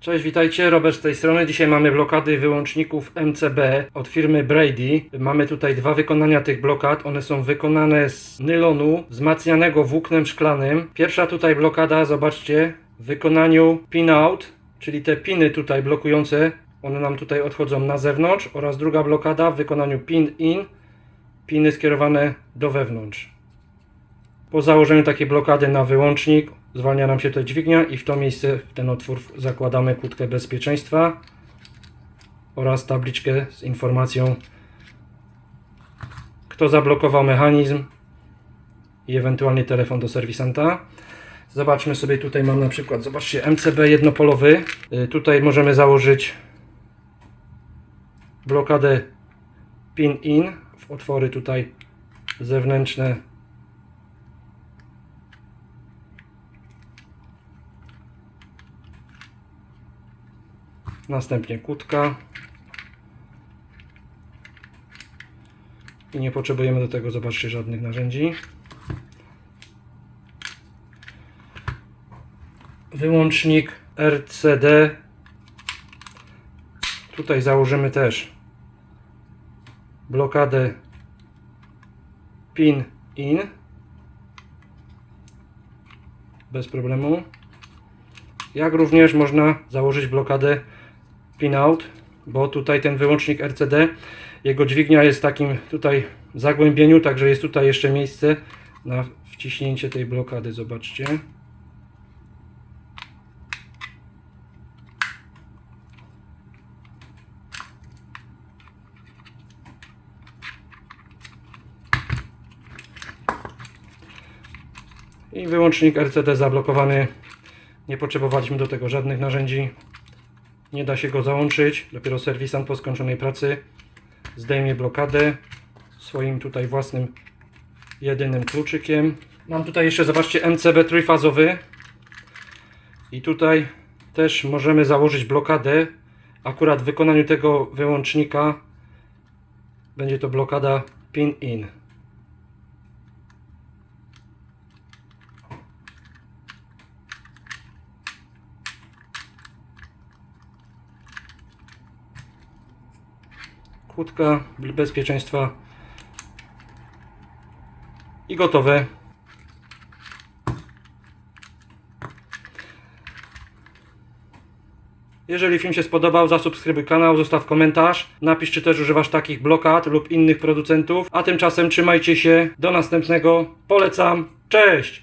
Cześć, witajcie, Robert z tej strony. Dzisiaj mamy blokady wyłączników MCB od firmy Brady. Mamy tutaj dwa wykonania tych blokad. One są wykonane z nylonu wzmacnianego włóknem szklanym. Pierwsza tutaj blokada, zobaczcie, w wykonaniu pin-out, czyli te piny tutaj blokujące, one nam tutaj odchodzą na zewnątrz oraz druga blokada w wykonaniu pin-in, piny skierowane do wewnątrz. Po założeniu takiej blokady na wyłącznik zwalnia nam się to dźwignia i w to miejsce, w ten otwór zakładamy kłódkę bezpieczeństwa oraz tabliczkę z informacją kto zablokował mechanizm i ewentualnie telefon do serwisanta. Zobaczmy sobie tutaj mam na przykład, zobaczcie MCB jednopolowy. Y, Tutaj możemy założyć blokadę pin in w otwory tutaj zewnętrzne Następnie kłódka. I nie potrzebujemy do tego, zobaczcie, żadnych narzędzi. Wyłącznik RCD. Tutaj założymy też blokadę pin in. Bez problemu. Jak również można założyć blokadę pin out, bo tutaj ten wyłącznik RCD, jego dźwignia jest w takim tutaj zagłębieniu, także jest tutaj jeszcze miejsce na wciśnięcie tej blokady, zobaczcie. I wyłącznik RCD zablokowany. Nie potrzebowaliśmy do tego żadnych narzędzi. Nie da się go załączyć. Dopiero serwisant po skończonej pracy zdejmie blokadę swoim tutaj własnym jedynym kluczykiem. Mam tutaj jeszcze, zobaczcie, MCB trójfazowy. I tutaj też możemy założyć blokadę. Akurat w wykonaniu tego wyłącznika będzie to blokada pin kłódka bezpieczeństwa i gotowe. Jeżeli film się spodobał, zasubskrybuj kanał, zostaw komentarz, napisz czy też używasz takich blokad lub innych producentów. A tymczasem trzymajcie się, do następnego, polecam, cześć!